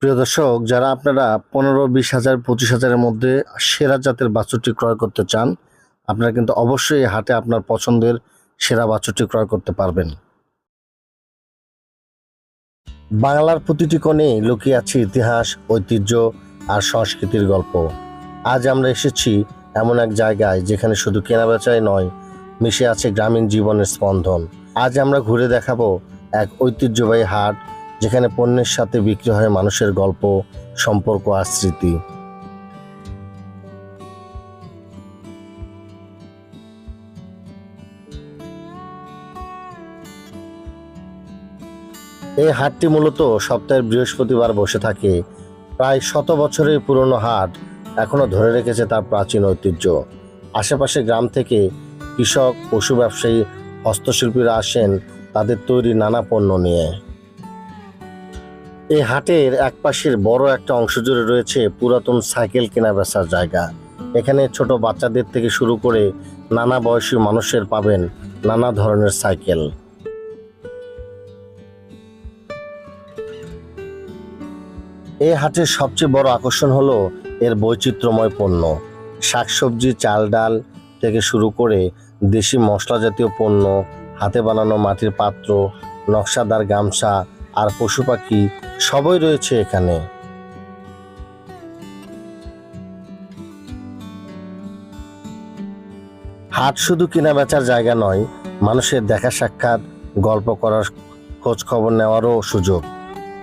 প্রিয় দর্শক, যারা আপনারা পনেরো, বিশ হাজার, পঁচিশ হাজারের মধ্যে সেরা জাতের বাছুরটি ক্রয় করতে চান, আপনারা কিন্তু অবশ্যই হাটে আপনার পছন্দের সেরা বাছুরটি ক্রয় করতে পারবেন। বাংলার প্রতিটি কোণে লুকিয়ে আছে ইতিহাস, ঐতিহ্য আর সংস্কৃতির গল্প। আজ আমরা এসেছি এমন এক জায়গায় যেখানে শুধু কেনাবেচাই নয়, মিশে আছে গ্রামীণ জীবনের স্পন্দন। আজ আমরা ঘুরে দেখাবো এক ঐতিহ্যবাহী হাট, যেখানে পণ্যের সাথে বিক্রি হয় মানুষের গল্প, সম্পর্ক আর স্মৃতি। এই হাটটি মূলত সপ্তাহের বৃহস্পতিবার বসে থাকে। প্রায় শত বছরের পুরনো হাট এখনও ধরে রেখেছে তার প্রাচীন ঐতিহ্য। আশেপাশে গ্রাম থেকে কৃষক, পশু ব্যবসায়ী হস্তশিল্পীরা আসেন তাদের তৈরি নানা পণ্য নিয়ে। এই হাটের এক পাশের বড় একটা অংশ জুড়ে রয়েছে পুরাতন সাইকেল কেনা বেচার জায়গা। এখানে ছোট বাচ্চাদের থেকে শুরু করে নানা বয়সী মানুষের পাবেন নানা ধরনের সাইকেল। এই হাটের সবচেয়ে বড় আকর্ষণ হলো এর বৈচিত্র্যময় পণ্য। শাকসবজি, চাল ডাল থেকে শুরু করে দেশি মশলা জাতীয় পণ্য, হাতে বানানো মাটির পাত্র, নকশাদার গামছা আর পশু পাখি সবই রয়েছে এখানে। হাট শুধু কেনা বেচার জায়গা নয়, মানুষের দেখা সাক্ষাৎ, গল্প করার খোঁজ খবর নেওয়ারও সুযোগ।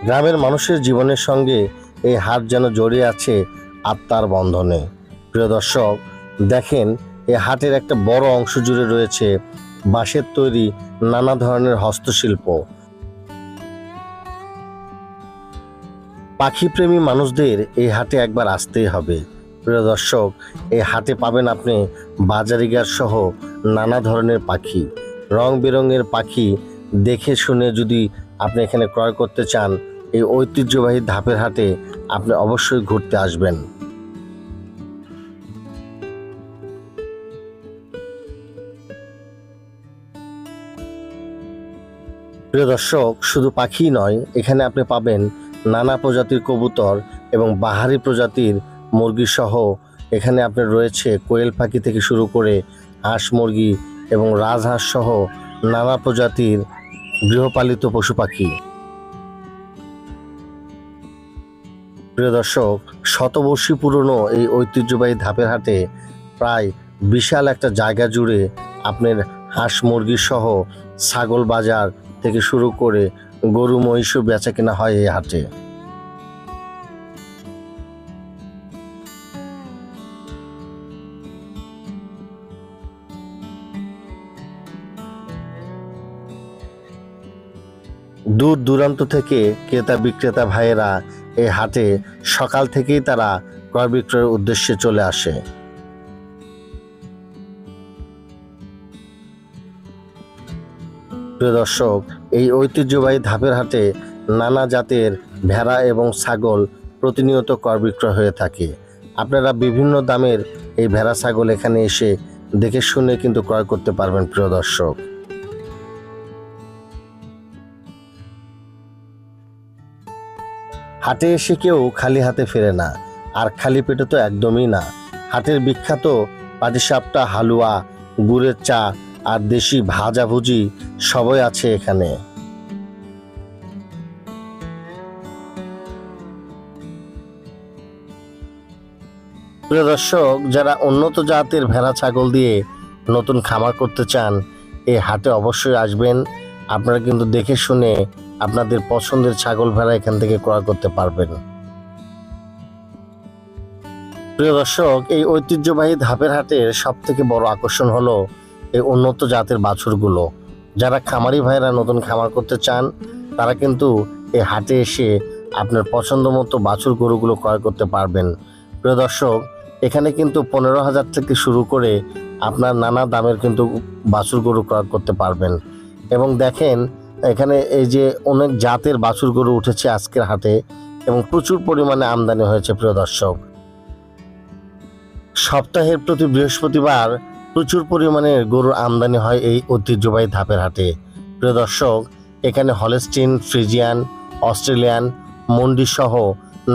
গ্রামের মানুষের জীবনের সঙ্গে এই হাট যেন জড়িয়ে আছে আত্মার বন্ধনে। প্রিয় দর্শক, দেখেন এই হাটের একটা বড় অংশ জুড়ে রয়েছে বাঁশের তৈরি নানা ধরনের হস্তশিল্প। পাখিপ্রেমী মানুষদের এই হাটে একবার আসতেই হবে। প্রিয় দর্শক এই হাটে পাবেন আপনি বাজারিগার সহ নানা ধরনের পাখি। রং বেরঙের পাখি দেখে শুনে যদি আপনি এখানে ক্রয় করতে চান, এই ঐতিহ্যবাহী ধাপের হাটে আপনি অবশ্যই ঘুরতে আসবেন। প্রিয় দর্শক, শুধু পাখি নয়, এখানে আপনি পাবেন নানা প্রজাতির কবুতর এবং বাহারি প্রজাতির মুরগি সহ এখানে আপনার রয়েছে কোয়েল পাখি থেকে শুরু করে হাঁস মুরগি এবং রাজহাঁস সহ নানা প্রজাতির গৃহপালিত পশু পাখি। প্রিয় দর্শক, শতবর্ষী পুরনো এই ঐতিহ্যবাহী ধাপের হাটে প্রায় বিশাল একটা জায়গা জুড়ে আপনার হাঁস মুরগি সহ ছাগল বাজার থেকে শুরু করে গরু মহিষও বেচা কেনা হয় এই হাটে। দূর দূরান্ত থেকে ক্রেতা, বিক্রেতা ভাইয়েরা এই হাটে সকাল থেকেই তারা ক্রয় বিক্রয়ের উদ্দেশ্যে চলে আসে। প্রিয় দর্শক, এই ঐতিহ্যবাহী ধাপের হাটে নানা জাতের ভেড়া এবং ছাগল প্রতিনিয়ত ক্রয় বিক্রয় হয়ে থাকে। আপনারা বিভিন্ন দামের এই ভেড়া, ছাগল এখানে এসে দেখে শুনে কিন্তু ক্রয় করতে পারবেন, প্রিয় দর্শক। হাটে এসে কেউ খালি হাতে ফেরে না, আর খালি পেটে তো একদমই না। হাটের বিখ্যাত পাটিসাপটা, হালুয়া, গুড়ের চা আর দেশি ভাজাভুজি সবই আছে এখানে। প্রিয় দর্শক, যারা উন্নত জাতের ভেড়া, ছাগল দিয়ে নতুন খামার করতে চান এই হাটে অবশ্যই আসবেন। আপনারা কিন্তু দেখে শুনে আপনাদের পছন্দের ছাগল ভেড়া এখান থেকে ক্রয় করতে পারবেন। প্রিয় দর্শক, এই ঐতিহ্যবাহী ধাপের হাটের সব থেকে বড় আকর্ষণ হলো এই উন্নত জাতের বাছুরগুলো। যারা খামারি ভাইরা নতুন খামার করতে চান, তারা কিন্তু এই হাটে এসে আপনার পছন্দ মতো বাছুর গরুগুলো ক্রয় করতে পারবেন। প্রিয় দর্শক, এখানে কিন্তু পনেরো হাজার থেকে শুরু করে আপনার নানা দামের কিন্তু বাছুর গরু ক্রয় করতে পারবেন। এবং দেখেন, এখানে এই যে অনেক জাতের বাছুর গরু উঠেছে আজকের হাটে এবং প্রচুর পরিমাণে আমদানি হয়েছে, প্রিয় দর্শক। সপ্তাহের প্রতি বৃহস্পতিবার প্রচুর পরিমাণে গরুর আমদানি হয় এই ঐতিহ্যবাহী ধাপের হাটে। প্রিয় দর্শক, এখানে হলেস্টিন, ফ্রিজিয়ান, অস্ট্রেলিয়ান মন্ডি সহ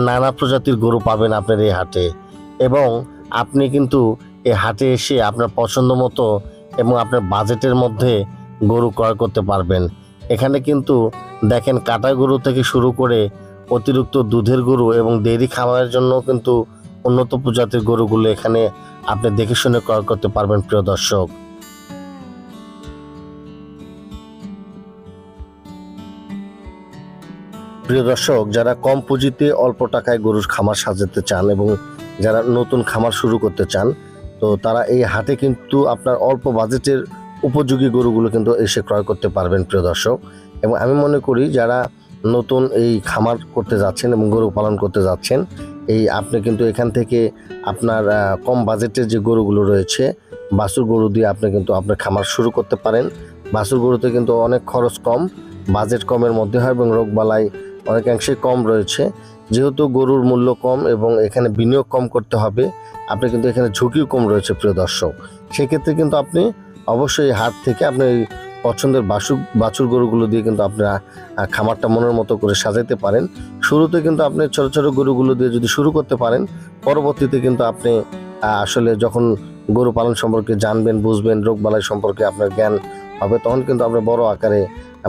নানা প্রজাতির গরু পাবেন আপনার এই হাটে। এবং আপনি কিন্তু এই হাটে এসে আপনার পছন্দ মতো এবং আপনার বাজেটের মধ্যে গরু ক্রয় করতে পারবেন। এখানে কিন্তু দেখেন কাটা গরু থেকে শুরু করে অতিরিক্ত দুধের গরু এবং ডেইরি খামারের জন্য কিন্তু উন্নত প্রজাতির গরুগুলো এখানে আপনি দেখে শুনে ক্রয় করতে পারবেন, প্রিয় দর্শক। প্রিয় দর্শক, যারা কম পুঁজিতে অল্প টাকায় গরুর খামার সাজাতে চান এবং যারা নতুন খামার শুরু করতে চান, তো তারা এই হাটে কিন্তু আপনার অল্প বাজেটের উপযোগী গরুগুলো কিন্তু এসে ক্রয় করতে পারবেন, প্রিয় দর্শক। এবং আমি মনে করি, যারা নতুন এই খামার করতে যাচ্ছেন এবং গরু পালন করতে যাচ্ছেন এই আপনি কিন্তু এখান থেকে আপনার কম বাজেটের যে গরুগুলো রয়েছে, বাছুর গরু দিয়ে আপনি কিন্তু আপনার খামার শুরু করতে পারেন। বাছুর গরুতে কিন্তু অনেক খরচ কম, বাজেট কমের মধ্যে হয় এবং রোগবালাই অনেকাংশে কম রয়েছে। যেহেতু গরুর মূল্য কম এবং এখানে বিনিয়োগ কম করতে হবে, আপনি কিন্তু এখানে ঝুঁকিও কম রয়েছে, প্রিয় দর্শক। সেক্ষেত্রে কিন্তু আপনি অবশ্যই হাত থেকে আপনি পছন্দের বাছুর বাছুর গরুগুলো দিয়ে কিন্তু আপনারা খামারটা মনের মতো করে সাজাইতে পারেন। শুরুতে কিন্তু আপনি ছোট ছোট গরুগুলো দিয়ে যদি শুরু করতে পারেন, পরবর্তীতে কিন্তু আপনি আসলে যখন গরু পালন সম্পর্কে জানবেন, বুঝবেন রোগবালাই সম্পর্কে আপনার জ্ঞান হবে, তখন কিন্তু আপনি বড় আকারে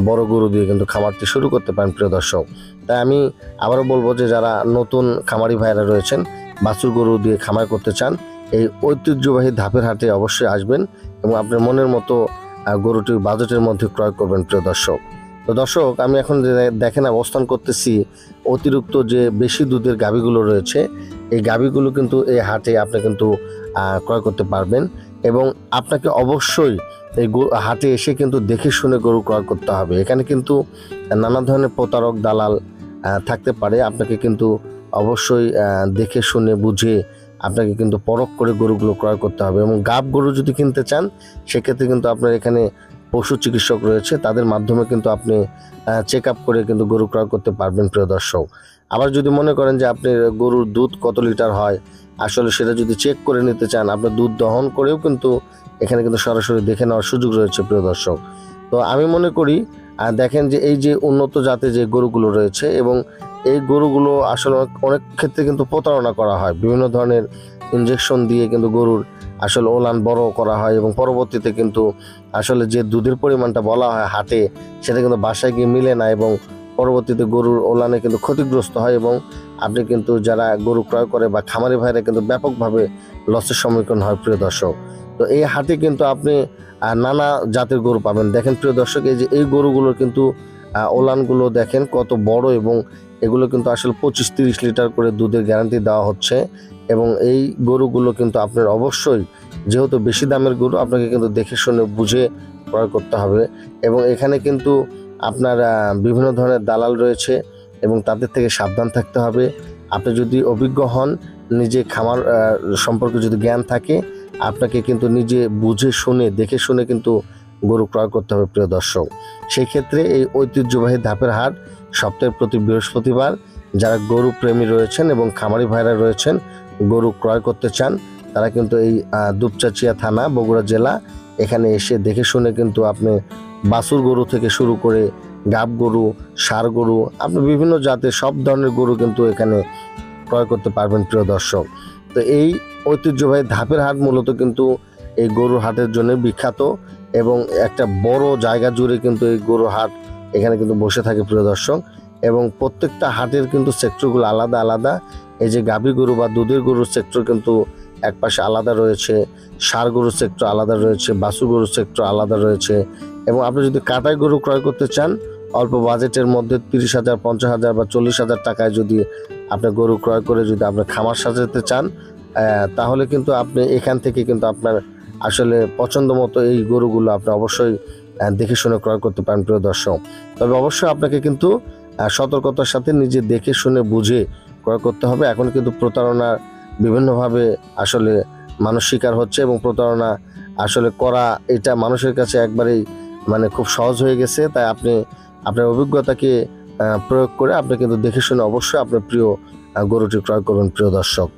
বড় গরু দিয়ে কিন্তু খামারটি শুরু করতে পারেন, প্রিয় দর্শক। তাই আমি আবারও বলব যে, যারা নতুন খামারি ভাইরা রয়েছেন, বাছুর গরু দিয়ে খামার করতে চান, এই ঐতিহ্যবাহী ধাপের হাটে অবশ্যই আসবেন এবং আপনার মনের মতো গরুটির বাজেটের মধ্যে ক্রয় করবেন প্রিয় দর্শক। তো দর্শক, আমি এখন দেখেন অবস্থান করতেছি, অতিরিক্ত যে বেশি দুধের গাভীগুলো রয়েছে, এই গাভীগুলো কিন্তু এই হাটে আপনি কিন্তু ক্রয় করতে পারবেন এবং আপনাকে অবশ্যই এই হাটে এসে কিন্তু দেখে শুনে গরু ক্রয় করতে হবে। এখানে কিন্তু নানা ধরনের প্রতারক, দালাল থাকতে পারে। আপনাকে কিন্তু অবশ্যই দেখে শুনে বুঝে আপনাকে কিন্তু পরখ করে গরুগুলো ক্রয় করতে হবে এবং গাব গরু যদি কিনতে চান, সেক্ষেত্রে কিন্তু আপনার এখানে পশু চিকিৎসক রয়েছে, তাদের মাধ্যমে কিন্তু আপনি চেক আপ করে কিন্তু গরু ক্রয় করতে পারবেন প্রিয় দর্শক। আবার যদি মনে করেন যে আপনি গরুর দুধ কত লিটার হয়, আসলে সেটা যদি চেক করে নিতে চান, আপনার দুধ দহন করেও কিন্তু এখানে কিন্তু সরাসরি দেখে নেওয়ার সুযোগ রয়েছে প্রিয় দর্শক। তো আমি মনে করি দেখেন যে এই যে উন্নত জাতের যে গরুগুলো রয়েছে এবং এই গরুগুলো আসলে অনেক- অনেক ক্ষেত্রে কিন্তু প্রতারণা করা হয়। বিভিন্ন ধরনের ইনজেকশন দিয়ে কিন্তু গরুর আসলে ওলান বড় করা হয় এবং পরবর্তীতে কিন্তু আসলে যে দুধের পরিমাণটা বলা হয় হাটে, সেটা কিন্তু বাসায় গিয়ে মিলে না এবং পরবর্তীতে গরুর ওলানে কিন্তু ক্ষতিগ্রস্ত হয় এবং আপনি কিন্তু যারা গরু ক্রয় করে বা খামারি ভাইরা কিন্তু ব্যাপকভাবে লসের সম্মুখীন হয়, প্রিয় দর্শক। তো এই হাটে কিন্তু আপনি আহ, নানা জাতের গরু পাবেন। দেখেন প্রিয় দর্শক এই যে এই গরুগুলোর কিন্তু ওলানগুলো দেখেন কত বড় এবং এগুলো কিন্তু আসলে পঁচিশ তিরিশ লিটার করে দুধের গ্যারান্টি দেওয়া হচ্ছে এবং এই গরুগুলো কিন্তু আপনার অবশ্যই যেহেতু বেশি দামের গরু আপনাকে কিন্তু দেখে শুনে বুঝে ক্রয় করতে হবে এবং এখানে কিন্তু আপনার বিভিন্ন ধরনের দালাল রয়েছে এবং তাদের থেকে সাবধান থাকতে হবে। আপনি যদি অভিজ্ঞ হন নিজে খামার সম্পর্কে যদি জ্ঞান থাকে আপনাকে কিন্তু নিজে বুঝে শুনে, দেখে শুনে কিন্তু গরু ক্রয় করতে হবে, প্রিয় দর্শক। সেই ক্ষেত্রে এই ঐতিহ্যবাহী ধাপের হাট সপ্তাহের প্রতি বৃহস্পতিবার যারা গরু প্রেমী রয়েছেন এবং খামারি ভাইরা রয়েছেন, গরু ক্রয় করতে চান, তারা কিন্তু এই দুপচাচিয়া থানা, বগুড়া জেলা, এখানে এসে দেখে শুনে কিন্তু আপনি বাছুর গরু থেকে শুরু করে গাব গরু ষাঁড় গরু, আপনি বিভিন্ন জাতের সব ধরনের গরু কিন্তু এখানে ক্রয় করতে পারবেন, প্রিয় দর্শক। তো এই ঐতিহ্যবাহী ধাপের হাট মূলত কিন্তু এই গরুর হাটের জন্য বিখ্যাত এবং একটা বড় জায়গা জুড়ে কিন্তু এই গরুর হাট এখানে কিন্তু বসে থাকে প্রিয় দর্শক। এবং প্রত্যেকটা হাটের কিন্তু সেক্টরগুলো আলাদা আলাদা। এই যে গাভী গরু বা দুধের গরুর সেক্টর কিন্তু এক পাশে আলাদা রয়েছে ষাঁড় গরুর সেক্টর আলাদা রয়েছে বাসু গরুর সেক্টর আলাদা রয়েছে। এবং আপনি যদি কাটাই গরু ক্রয় করতে চান, অল্প বাজেটের মধ্যে তিরিশ হাজার, পঞ্চাশ হাজার বা চল্লিশ হাজার টাকায় যদি আপনি গরু ক্রয় করে যদি আপনি খামার সাজাতে চান তাহলে কিন্তু আপনি এখান থেকে কিন্তু আপনার আসলে পছন্দ মতো এই গরুগুলো আপনি অবশ্যই দেখে শুনে ক্রয় করতে পারেন, প্রিয় দর্শক। তবে অবশ্যই আপনাকে কিন্তু সতর্কতার সাথে নিজে দেখে শুনে বুঝে ক্রয় করতে হবে। এখন কিন্তু প্রতারণার বিভিন্নভাবে আসলে মানুষ শিকার হচ্ছে এবং প্রতারণা আসলে করা এটা মানুষের কাছে একবারেই মানে খুব সহজ হয়ে গেছে। তাই আপনি আপনার অভিজ্ঞতাকে প্রয়োগ করে আপনি কিন্তু দেখে শুনে অবশ্যই আপনার প্রিয় গরুটি ক্রয় করবেন, প্রিয় দর্শক।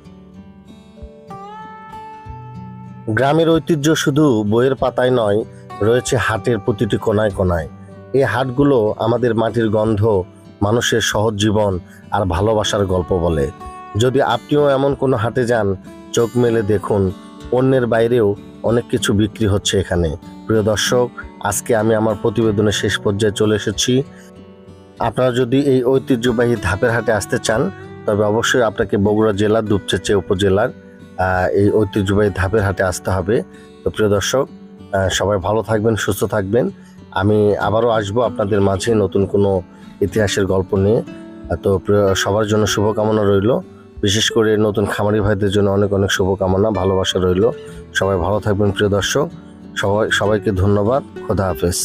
গ্রামের ঐতিহ্য শুধু বইয়ের পাতায় নয়, রয়েছে হাটের প্রতিটি কোনায় কোনায়। এই হাটগুলো আমাদের মাটির গন্ধ, মানুষের সহজ জীবন আর ভালোবাসার গল্প বলে। যদি আপনিও এমন কোনো হাটে যান, চোখ মেলে দেখুন, অন্যের বাইরেও অনেক কিছু বিক্রি হচ্ছে এখানে। প্রিয় দর্শক, আজকে আমি আমার প্রতিবেদনের শেষ পর্যায়ে চলে এসেছি। আপনারা যদি এই ঐতিহ্যবাহী ধাপের হাটে আসতে চান, তবে অবশ্যই আপনাকে বগুড়া জেলার দুপচেচে উপজেলার এই ঐতিহ্যবাহী ধাপের হাটে আসতে হবে। তো প্রিয় দর্শক সবাই ভালো থাকবেন, সুস্থ থাকবেন। আমি আবারও আসব আপনাদের মাঝে নতুন কোনো ইতিহাসের গল্প নিয়ে। তো সবার জন্য শুভকামনা রইল। বিশেষ করে নতুন খামারি ভাইদের জন্য অনেক অনেক শুভকামনা, ভালোবাসা রইল। সবাই ভালো থাকবেন প্রিয় দর্শক। সবাই, সবাইকে ধন্যবাদ। খোদা হাফেজ।